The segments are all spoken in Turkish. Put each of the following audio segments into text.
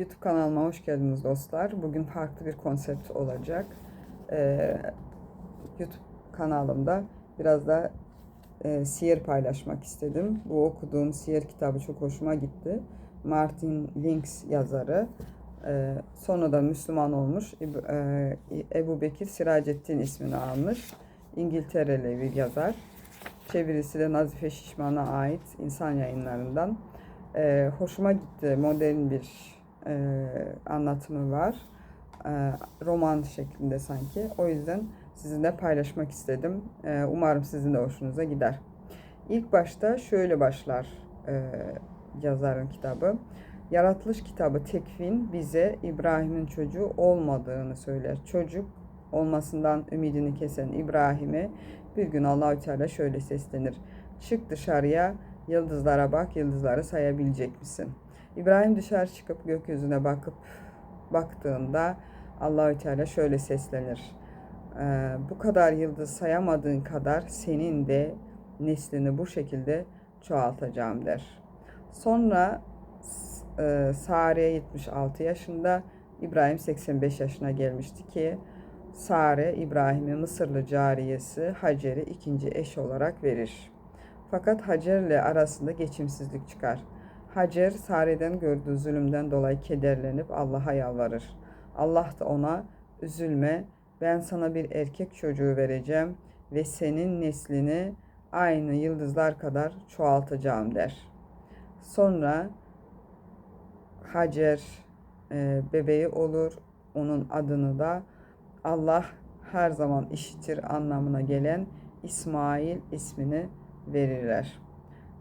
YouTube kanalıma hoş geldiniz dostlar. Bugün farklı bir konsept olacak. Ee, YouTube kanalımda biraz da e, siyer paylaşmak istedim. Bu okuduğum siyer kitabı çok hoşuma gitti. Martin Links yazarı. Ee, sonradan Müslüman olmuş. E, Ebu Bekir Siracettin ismini almış. İngiltereli bir yazar. Çevirisi de Nazife Şişman'a ait insan yayınlarından. Ee, hoşuma gitti. Modern bir e, anlatımı var. Ee, roman şeklinde sanki. O yüzden sizinle paylaşmak istedim. Ee, umarım sizin de hoşunuza gider. İlk başta şöyle başlar e, yazarın kitabı. Yaratılış kitabı Tekvin bize İbrahim'in çocuğu olmadığını söyler. Çocuk olmasından ümidini kesen İbrahim'e bir gün Allahü Teala şöyle seslenir. Çık dışarıya, yıldızlara bak, yıldızları sayabilecek misin? İbrahim dışarı çıkıp gökyüzüne bakıp baktığında Allahü Teala şöyle seslenir. Ee, bu kadar yıldız sayamadığın kadar senin de neslini bu şekilde çoğaltacağım der. Sonra e, Sare 76 yaşında, İbrahim 85 yaşına gelmişti ki Sare İbrahim'e Mısırlı cariyesi Hacer'i ikinci eş olarak verir. Fakat Hacer ile arasında geçimsizlik çıkar. Hacer Sare'den gördüğü zulümden dolayı kederlenip Allah'a yalvarır. Allah da ona üzülme ben sana bir erkek çocuğu vereceğim ve senin neslini aynı yıldızlar kadar çoğaltacağım der. Sonra Hacer e, bebeği olur. Onun adını da Allah her zaman işitir anlamına gelen İsmail ismini verirler.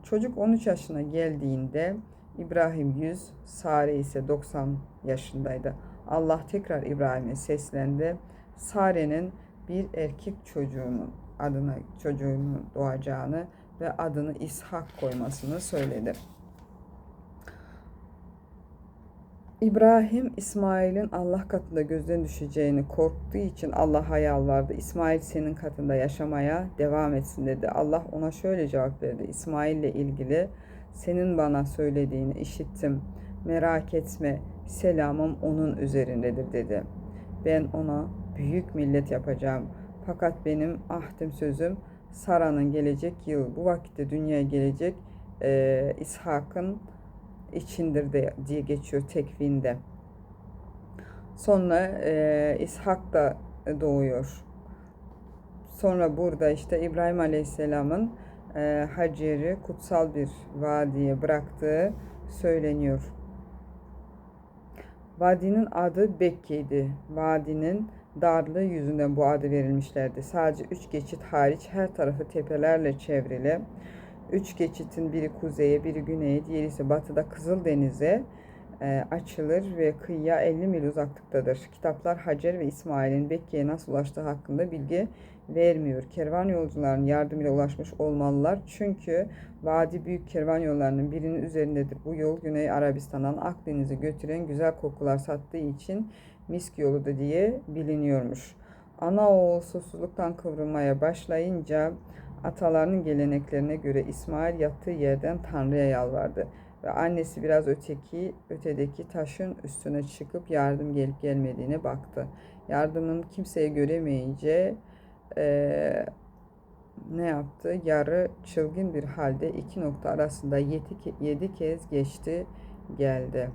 Çocuk 13 yaşına geldiğinde İbrahim 100, Sare ise 90 yaşındaydı. Allah tekrar İbrahim'e seslendi. Sare'nin bir erkek çocuğunun adına çocuğunun doğacağını ve adını İshak koymasını söyledi. İbrahim İsmail'in Allah katında gözden düşeceğini korktuğu için Allah'a yalvardı. İsmail senin katında yaşamaya devam etsin dedi. Allah ona şöyle cevap verdi. İsmail ile ilgili senin bana söylediğini işittim. Merak etme selamım onun üzerindedir dedi. Ben ona büyük millet yapacağım. Fakat benim ahdim sözüm Sara'nın gelecek yıl bu vakitte dünyaya gelecek e, İshak'ın içindir de diye geçiyor tekvinde. Sonra e, İshak da doğuyor. Sonra burada işte İbrahim Aleyhisselam'ın e, Hacer'i kutsal bir vadiye bıraktığı söyleniyor. Vadinin adı Bekke'ydi. Vadinin darlığı yüzünden bu adı verilmişlerdi. Sadece üç geçit hariç her tarafı tepelerle çevrili. Üç geçitin biri kuzeye, biri güneye, diğeri ise batıda Kızıldeniz'e e, açılır ve kıyıya 50 mil uzaklıktadır. Kitaplar Hacer ve İsmail'in Bekke'ye nasıl ulaştığı hakkında bilgi vermiyor. Kervan yolcularının yardımıyla ulaşmış olmalılar. Çünkü vadi büyük kervan yollarının birinin üzerindedir. Bu yol Güney Arabistan'dan Akdeniz'e götüren güzel kokular sattığı için misk yolu da diye biliniyormuş. Ana oğul susuzluktan kıvrılmaya başlayınca atalarının geleneklerine göre İsmail yattığı yerden Tanrı'ya yalvardı ve annesi biraz öteki ötedeki taşın üstüne çıkıp yardım gelip gelmediğine baktı. Yardımın kimseye göremeyince e, ne yaptı? Yarı çılgın bir halde iki nokta arasında yedi, yedi kez geçti geldi.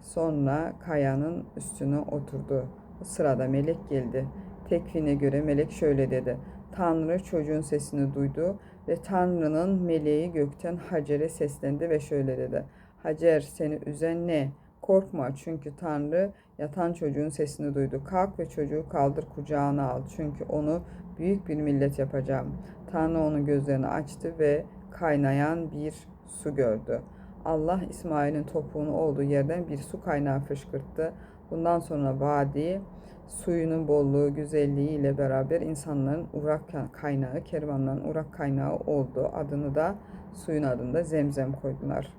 Sonra kayanın üstüne oturdu. O sırada melek geldi. Tekvine göre melek şöyle dedi. Tanrı çocuğun sesini duydu ve Tanrı'nın meleği gökten Hacer'e seslendi ve şöyle dedi. Hacer seni üzen ne? Korkma çünkü Tanrı yatan çocuğun sesini duydu. Kalk ve çocuğu kaldır kucağına al çünkü onu büyük bir millet yapacağım. Tanrı onun gözlerini açtı ve kaynayan bir su gördü. Allah İsmail'in topuğunu olduğu yerden bir su kaynağı fışkırttı. Bundan sonra vadi suyunun bolluğu, güzelliği ile beraber insanların uğrak kaynağı, kervanların uğrak kaynağı oldu. Adını da suyun adında Zemzem koydular.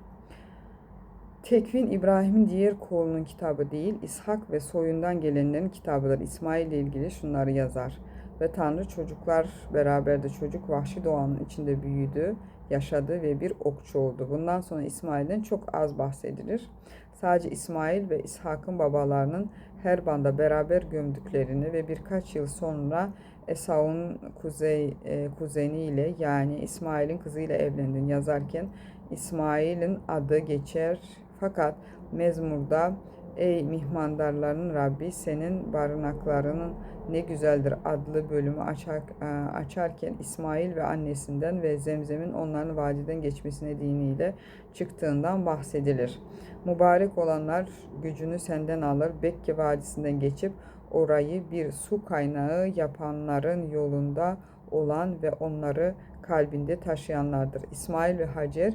Tekvin İbrahim'in diğer kolunun kitabı değil, İshak ve soyundan gelenlerin kitabıdır. İsmail ile ilgili şunları yazar. Ve Tanrı çocuklar beraber de çocuk vahşi doğanın içinde büyüdü, yaşadı ve bir okçu oldu. Bundan sonra İsmail'den çok az bahsedilir. Sadece İsmail ve İshak'ın babalarının Herban'da beraber gömdüklerini ve birkaç yıl sonra Esav'ın kuzey, e, kuzeniyle yani İsmail'in kızıyla evlendiğini yazarken İsmail'in adı geçer fakat mezmurda Ey mihmandarların Rabbi senin barınaklarının ne güzeldir adlı bölümü açar, e, açarken İsmail ve annesinden ve Zemzem'in onların vadiden geçmesi nedeniyle çıktığından bahsedilir. Mübarek olanlar gücünü senden alır. Bekke Vadisi'nden geçip orayı bir su kaynağı yapanların yolunda olan ve onları kalbinde taşıyanlardır. İsmail ve Hacer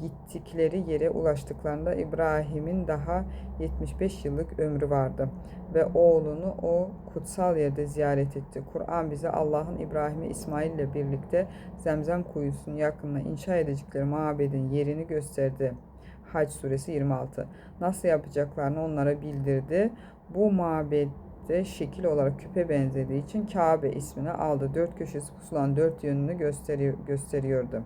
gittikleri yere ulaştıklarında İbrahim'in daha 75 yıllık ömrü vardı ve oğlunu o kutsal yerde ziyaret etti. Kur'an bize Allah'ın İbrahim'i İsmail ile birlikte Zemzem kuyusunun yakınına inşa edecekleri mabedin yerini gösterdi. Hac suresi 26. Nasıl yapacaklarını onlara bildirdi. Bu mabedde şekil olarak küpe benzediği için Kabe ismini aldı. Dört köşesi pusulan dört yönünü gösteriyor, gösteriyordu.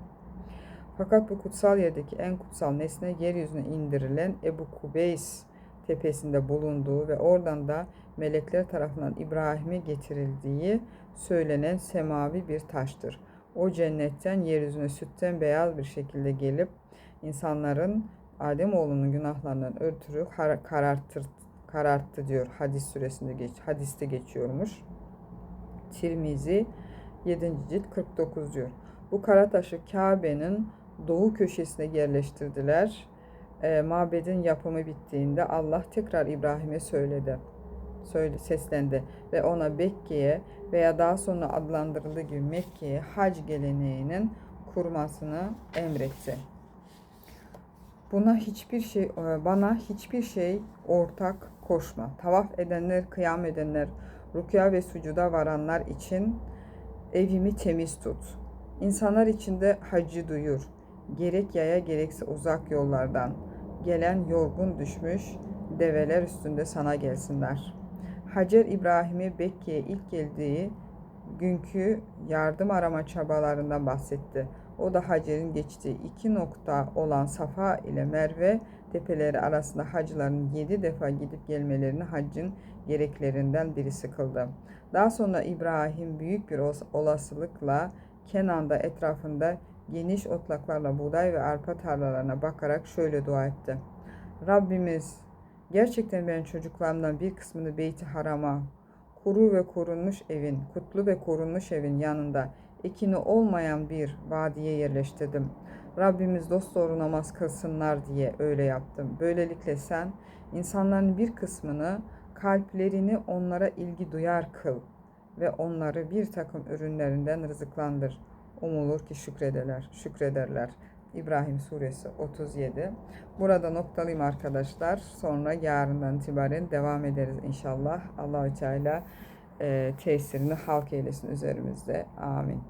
Fakat bu kutsal yerdeki en kutsal nesne yeryüzüne indirilen Ebu Kubeys tepesinde bulunduğu ve oradan da melekler tarafından İbrahim'e getirildiği söylenen semavi bir taştır. O cennetten yeryüzüne sütten beyaz bir şekilde gelip insanların Ademoğlunun günahlarından ötürü kararttır, kararttı diyor hadis süresinde geç, hadiste geçiyormuş. Tirmizi 7. cilt 49 diyor. Bu kara taşı Kabe'nin doğu köşesine yerleştirdiler. E, mabedin yapımı bittiğinde Allah tekrar İbrahim'e söyledi. Söyle, seslendi ve ona Bekke'ye veya daha sonra adlandırıldığı gibi Mekke'ye hac geleneğinin kurmasını emretti. Buna hiçbir şey e, bana hiçbir şey ortak koşma. Tavaf edenler, kıyam edenler, rükya ve sucuda varanlar için evimi temiz tut. İnsanlar içinde hacı duyur. Gerek yaya gerekse uzak yollardan. Gelen yorgun düşmüş develer üstünde sana gelsinler. Hacer İbrahim'e Bekke'ye ilk geldiği günkü yardım arama çabalarından bahsetti. O da Hacer'in geçtiği iki nokta olan Safa ile Merve tepeleri arasında hacıların yedi defa gidip gelmelerini haccın gereklerinden birisi kıldı. Daha sonra İbrahim büyük bir olasılıkla Kenan'da etrafında geniş otlaklarla buğday ve arpa tarlalarına bakarak şöyle dua etti. Rabbimiz gerçekten ben çocuklarımdan bir kısmını Beyt-i Haram'a, kuru ve korunmuş evin, kutlu ve korunmuş evin yanında ekini olmayan bir vadiye yerleştirdim. Rabbimiz dost doğru namaz kılsınlar diye öyle yaptım. Böylelikle sen insanların bir kısmını kalplerini onlara ilgi duyar kıl ve onları bir takım ürünlerinden rızıklandır. Umulur ki şükrederler, şükrederler. İbrahim suresi 37. Burada noktalıyım arkadaşlar. Sonra yarından itibaren devam ederiz inşallah. Allahü Teala e, tesirini halk eylesin üzerimizde. Amin.